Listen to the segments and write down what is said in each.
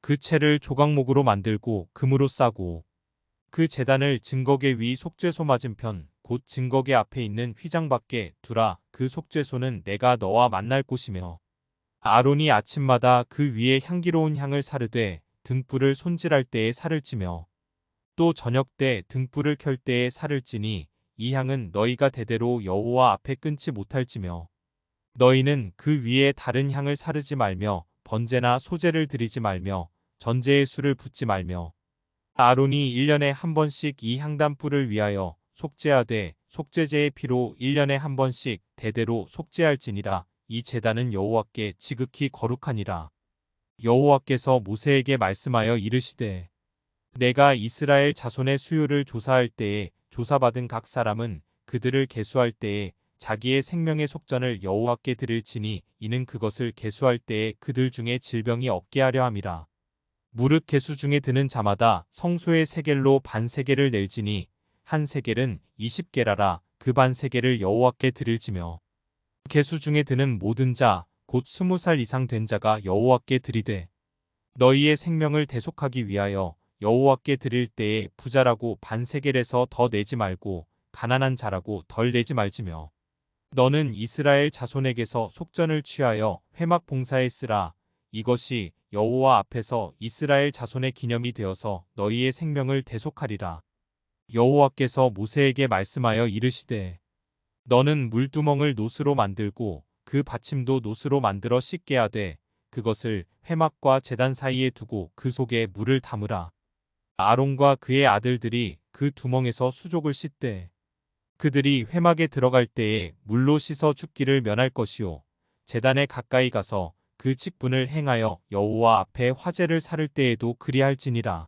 그 채를 조각목으로 만들고 금으로 싸고 그 제단을 증거계 위 속죄소 맞은편 곧 증거계 앞에 있는 휘장 밖에 두라. 그 속죄소는 내가 너와 만날 곳이며 아론이 아침마다 그 위에 향기로운 향을 사르되 등불을 손질할 때에 살을 찌며 또 저녁 때 등불을 켤 때에 살을 찌니 이 향은 너희가 대대로 여호와 앞에 끊지 못할지며 너희는 그 위에 다른 향을 사르지 말며 번제나 소제를 드리지 말며 전제의 술을 붓지 말며 아론이 1년에 한 번씩 이 향단불을 위하여 속죄하되 속죄제의 피로 1년에 한 번씩 대대로 속죄할지니라. 이 제단은 여호와께 지극히 거룩하니라. 여호와께서 모세에게 말씀하여 이르시되 내가 이스라엘 자손의 수요를 조사할 때에 조사받은 각 사람은 그들을 계수할 때에 자기의 생명의 속전을 여호와께 드릴지니 이는 그것을 계수할 때에 그들 중에 질병이 없게 하려 함이라. 무릇 계수 중에 드는 자마다 성소의 세겔로 반 세겔을 낼지니 한 세겔은 20개라라 그 반 세겔을 여호와께 드릴지며 계수 중에 드는 모든 자 곧 스무 살 이상 된 자가 여호와께 드리되 너희의 생명을 대속하기 위하여 여호와께 드릴 때에 부자라고 반 세겔에서 더 내지 말고 가난한 자라고 덜 내지 말지며 너는 이스라엘 자손에게서 속전을 취하여 회막 봉사에 쓰라 이것이 여호와 앞에서 이스라엘 자손의 기념이 되어서 너희의 생명을 대속하리라. 여호와께서 모세에게 말씀하여 이르시되 너는 물두멍을 노스로 만들고 그 받침도 노스로 만들어 씻게 하되 그것을 회막과 재단 사이에 두고 그 속에 물을 담으라. 아론과 그의 아들들이 그 두멍에서 수족을 씻되 그들이 회막에 들어갈 때에 물로 씻어 죽기를 면할 것이요 재단에 가까이 가서 그 직분을 행하여 여호와 앞에 화제를 사를 때에도 그리할지니라.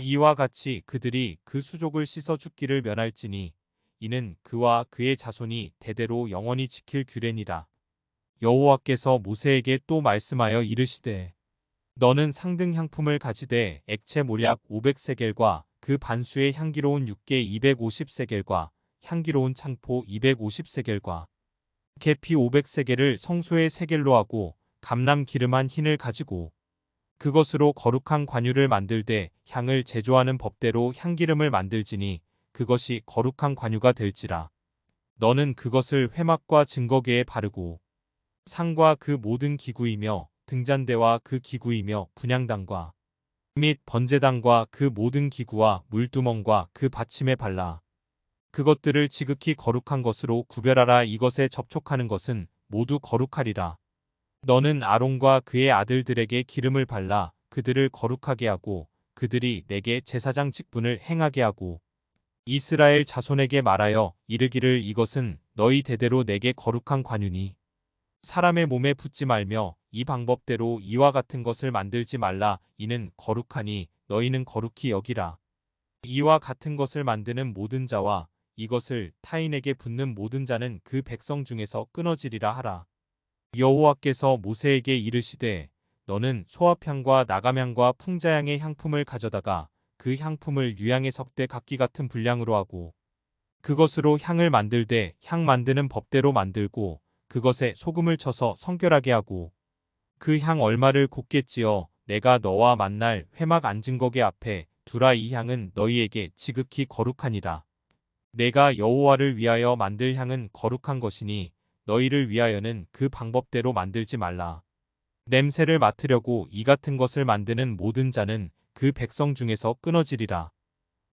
이와 같이 그들이 그 수족을 씻어 죽기를 면할지니 이는 그와 그의 자손이 대대로 영원히 지킬 규례니라. 여호와께서 모세에게 또 말씀하여 이르시되 너는 상등 향품을 가지되 액체 모략 500세겔과 그 반수의 향기로운 육개 250세겔과 향기로운 창포 250세겔과 계피 500세겔을 성소의 세겔로 하고 감람 기름한 흰을 가지고 그것으로 거룩한 관유를 만들되 향을 제조하는 법대로 향기름을 만들지니 그것이 거룩한 관유가 될지라. 너는 그것을 회막과 증거계에 바르고 상과 그 모든 기구이며 등잔대와 그 기구이며 분양당과 및 번제당과 그 모든 기구와 물두멍과 그 받침에 발라 그것들을 지극히 거룩한 것으로 구별하라. 이것에 접촉하는 것은 모두 거룩하리라. 너는 아론과 그의 아들들에게 기름을 발라 그들을 거룩하게 하고 그들이 내게 제사장 직분을 행하게 하고 이스라엘 자손에게 말하여 이르기를 이것은 너희 대대로 내게 거룩한 관유니 사람의 몸에 붙지 말며 이 방법대로 이와 같은 것을 만들지 말라. 이는 거룩하니 너희는 거룩히 여기라. 이와 같은 것을 만드는 모든 자와 이것을 타인에게 붙는 모든 자는 그 백성 중에서 끊어지리라 하라 여호와께서 모세에게 이르시되 너는 소합향과 나감향과 풍자향의 향품을 가져다가 그 향품을 유향의 석대 각기 같은 분량으로 하고 그것으로 향을 만들되 향 만드는 법대로 만들고 그것에 소금을 쳐서 성결하게 하고 그 향 얼마를 곱게 찌어 내가 너와 만날 회막 앉은 거기 앞에 두라 이 향은 너희에게 지극히 거룩하니라. 내가 여호와를 위하여 만들 향은 거룩한 것이니 너희를 위하여는 그 방법대로 만들지 말라. 냄새를 맡으려고 이 같은 것을 만드는 모든 자는 그 백성 중에서 끊어지리라.